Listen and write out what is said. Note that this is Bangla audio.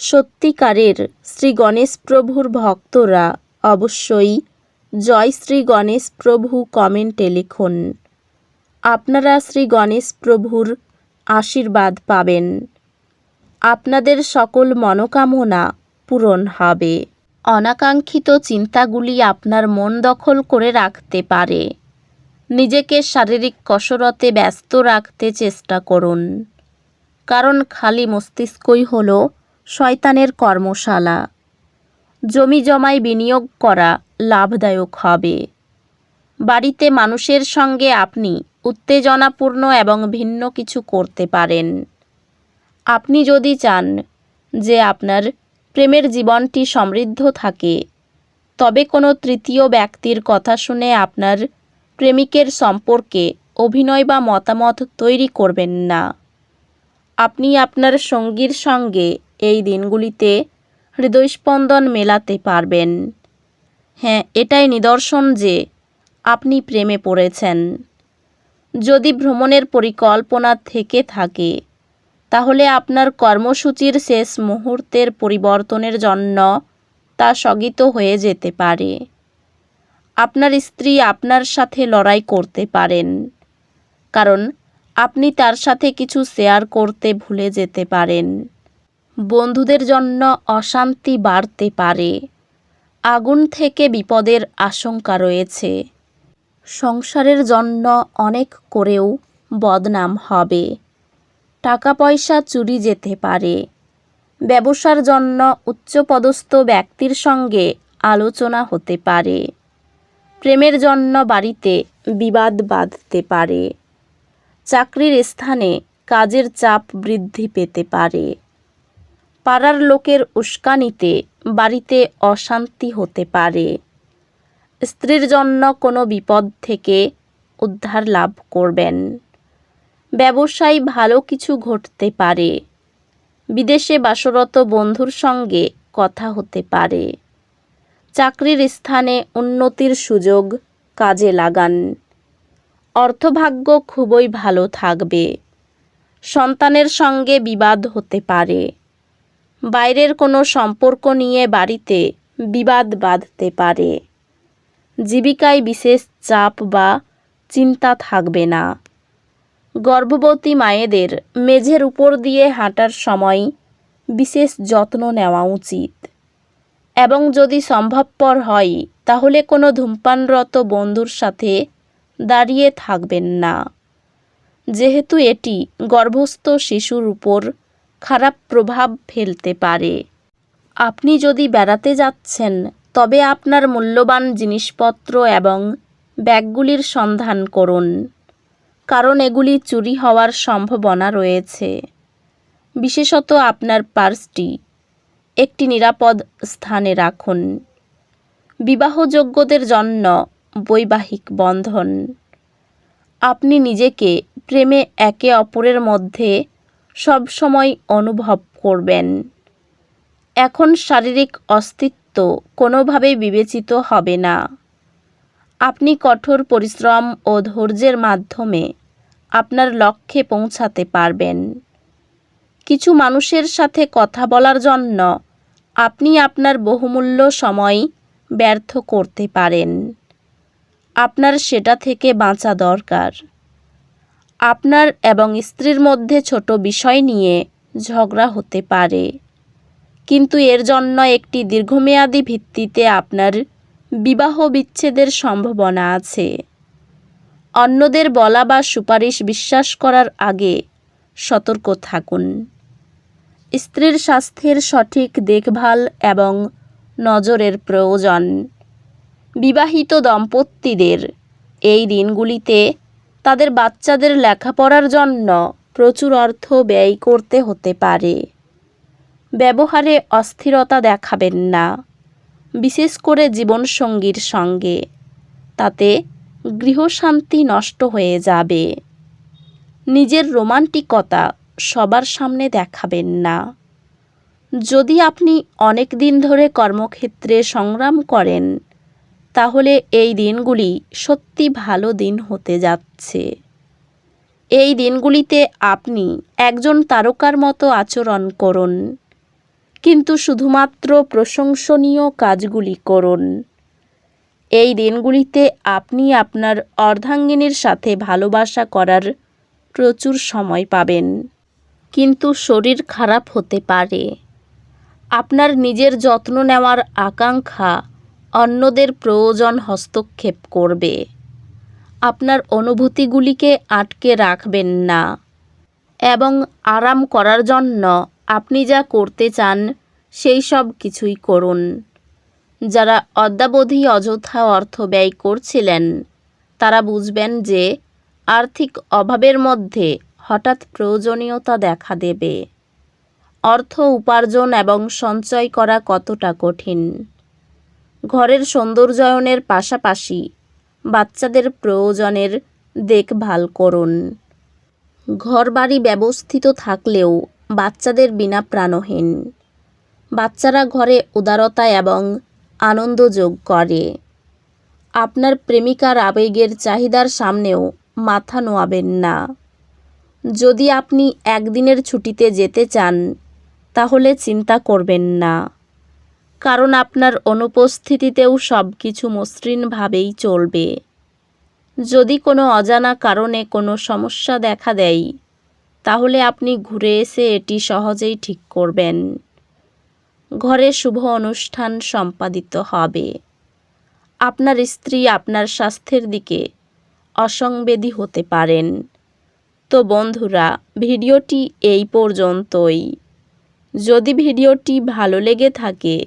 সত্যিকারের শ্রী গণেশ প্রভুর ভক্তরা অবশ্যই জয় শ্রী গণেশ প্রভু কমেন্টে লিখুন। আপনারা শ্রী গণেশ প্রভুর আশীর্বাদ পাবেন। আপনাদের সকল মনোকামনা পূরণ হবে। অনাকাঙ্ক্ষিত চিন্তাগুলি আপনার মন দখল করে রাখতে পারে। নিজেকে শারীরিক কসরতে ব্যস্ত রাখতে চেষ্টা করুন। কারণ খালি মস্তিষ্কই হল শয়তানের কর্মশালা। জমি জমায় বিনিয়োগ করা লাভদায়ক হবে। বাড়িতে মানুষের সঙ্গে আপনি উত্তেজনাপূর্ণ এবং ভিন্ন কিছু করতে পারেন। আপনি যদি চান যে আপনার প্রেমের জীবনটি সমৃদ্ধ থাকে, তবে কোনো তৃতীয় ব্যক্তির কথা শুনে আপনার প্রেমিকের সম্পর্কে অভিনয় বা মতামত তৈরি করবেন না। আপনি আপনার সঙ্গীর সঙ্গে এই দিনগুলিতে হৃদয়স্পন্দন মেলাতে পারবেন। হ্যাঁ এটাই নিদর্শন যে আপনি প্রেমে পড়েছেন। যদি ভ্রমণের পরিকল্পনা থেকে থাকে, তাহলে আপনার কর্মসূচির শেষ মুহূর্তের পরিবর্তনের জন্য তা স্থগিত হয়ে যেতে পারে। আপনার স্ত্রী আপনার সাথে লড়াই করতে পারেন, কারণ আপনি তার সাথে কিছু শেয়ার করতে ভুলে যেতে পারেন। বন্ধুদের জন্য অশান্তি বাড়তে পারে। আগুন থেকে বিপদের আশঙ্কা রয়েছে। সংসারের জন্য অনেক করেও বদনাম হবে। টাকা পয়সা চুরি যেতে পারে। ব্যবসার জন্য উচ্চপদস্থ ব্যক্তির সঙ্গে আলোচনা হতে পারে। প্রেমের জন্য বাড়িতে বিবাদ বাঁধতে পারে। চাকরির স্থানে কাজের চাপ বৃদ্ধি পেতে পারে। পাড়ার লোকের উস্কানিতে বাড়িতে অশান্তি হতে পারে। স্ত্রীর জন্য কোনো বিপদ থেকে উদ্ধার লাভ করবেন। ব্যবসায় ভালো কিছু ঘটতে পারে। বিদেশে বাসরত বন্ধুর সঙ্গে কথা হতে পারে। চাকরির স্থানে উন্নতির সুযোগ কাজে লাগান। অর্থভাগ্য খুবই ভালো থাকবে। সন্তানের সঙ্গে বিবাদ হতে পারে। বাইরের কোনো সম্পর্ক নিয়ে বাড়িতে বিবাদ বাঁধতে পারে। জীবিকায় বিশেষ চাপ বা চিন্তা থাকবে না। গর্ভবতী মায়েদের মেঝের উপর দিয়ে হাঁটার সময় বিশেষ যত্ন নেওয়া উচিত। এবং যদি সম্ভবপর হয়, তাহলে কোনো ধূমপানরত বন্ধুর সাথে দাঁড়িয়ে থাকবেন না। যেহেতু এটি গর্ভস্থ শিশুর উপর খারাপ প্রভাব ফেলতে পারে। আপনি যদি বেড়াতে যাচ্ছেন, তবে আপনার মূল্যবান জিনিসপত্র এবং ব্যাগগুলির সন্ধান করুন, কারণ এগুলি চুরি হওয়ার সম্ভাবনা রয়েছে। বিশেষত আপনার পার্সটি একটি নিরাপদ স্থানে রাখুন। বিবাহযোগ্যদের জন্য বৈবাহিক বন্ধন। আপনি নিজেকে প্রেমে একে অপরের মধ্যে সব সময় অনুভব করবেন। এখন শারীরিক অস্তিত্ব কোনোভাবে বিবেচিত হবে না। আপনি কঠোর পরিশ্রম ও ধৈর্যের মাধ্যমে আপনার লক্ষ্যে পৌঁছাতে পারবেন। কিছু মানুষের সাথে কথা বলার জন্য আপনি আপনার বহুমূল্য সময় ব্যর্থ করতে পারেন। আপনার সেটা থেকে বাঁচা দরকার। আপনার এবং স্ত্রীর মধ্যে ছোট বিষয় নিয়ে ঝগড়া হতে পারে। কিন্তু এর জন্য একটি দীর্ঘমেয়াদী ভিত্তিতে আপনার বিবাহ বিচ্ছেদের সম্ভাবনা আছে। অন্যদের বলা বা সুপারিশ বিশ্বাস করার আগে সতর্ক থাকুন। স্ত্রীর স্বাস্থ্যের সঠিক দেখভাল এবং নজরের প্রয়োজন। বিবাহিত দম্পতিদের এই দিনগুলিতে তাদের বাচ্চাদের লেখাপড়ার জন্য প্রচুর অর্থ ব্যয় করতে হতে পারে। ব্যবহারে অস্থিরতা দেখাবেন না, বিশেষ করে জীবনসঙ্গীর সঙ্গে। তাতে গৃহশান্তি নষ্ট হয়ে যাবে। নিজের রোমান্টিকতা সবার সামনে দেখাবেন না। যদি আপনি অনেক দিন ধরে কর্মক্ষেত্রে সংগ্রাম করেন তাহলে এই দিনগুলি সত্যি ভালো দিন হতে যাচ্ছে। এই দিনগুলিতে আপনি একজন তারকার মতো আচরণ করুন, কিন্তু শুধুমাত্র প্রশংসনীয় কাজগুলি করুন। এই দিনগুলিতে আপনি আপনার অর্ধাঙ্গিনীর সাথে ভালোবাসা করার প্রচুর সময় পাবেন, কিন্তু শরীর খারাপ হতে পারে। আপনার নিজের যত্ন নেওয়ার আকাঙ্ক্ষা অন্যদের প্রয়োজন হস্তক্ষেপ করবে। আপনার অনুভূতিগুলিকে আটকে রাখবেন না এবং আরাম করার জন্য আপনি যা করতে চান, সেই সব কিছুই করুন। যারা অদ্যাবধি অযথা অর্থ ব্যয় করছিলেন, তারা বুঝবেন যে আর্থিক অভাবের মধ্যে হঠাৎ প্রয়োজনীয়তা দেখা দেবে। অর্থ উপার্জন এবং সঞ্চয় করা কতটা কঠিন? ঘরের সৌন্দর্যায়নের পাশাপাশি বাচ্চাদের প্রয়োজনের দেখভাল করুন। ঘরবাড়ি ব্যবস্থিত থাকলেও বাচ্চাদের বিনা প্রাণহীন। বাচ্চারা ঘরে উদারতা এবং আনন্দ যোগ করে। আপনার প্রেমিকার আবেগের চাহিদার সামনেও মাথা নোয়াবেন না। যদি আপনি একদিনের ছুটিতে যেতে চান, তাহলে চিন্তা করবেন না। কারণ আপনার অনুপস্থিতিতেও সব কিছু মসৃণভাবেই চলবে। যদি কোনো অজানা কারণে কোনো সমস্যা দেখা দেয়, তাহলে আপনি ঘুরে এসে এটি সহজেই ঠিক করবেন। ঘরে শুভ অনুষ্ঠান সম্পাদিত হবে। আপনার স্ত্রী আপনার স্বাস্থ্যের দিকে অসংবেদী হতে পারেন। তো বন্ধুরা, ভিডিওটি এই পর্যন্তই। যদি ভিডিওটি ভালো লেগে থাকে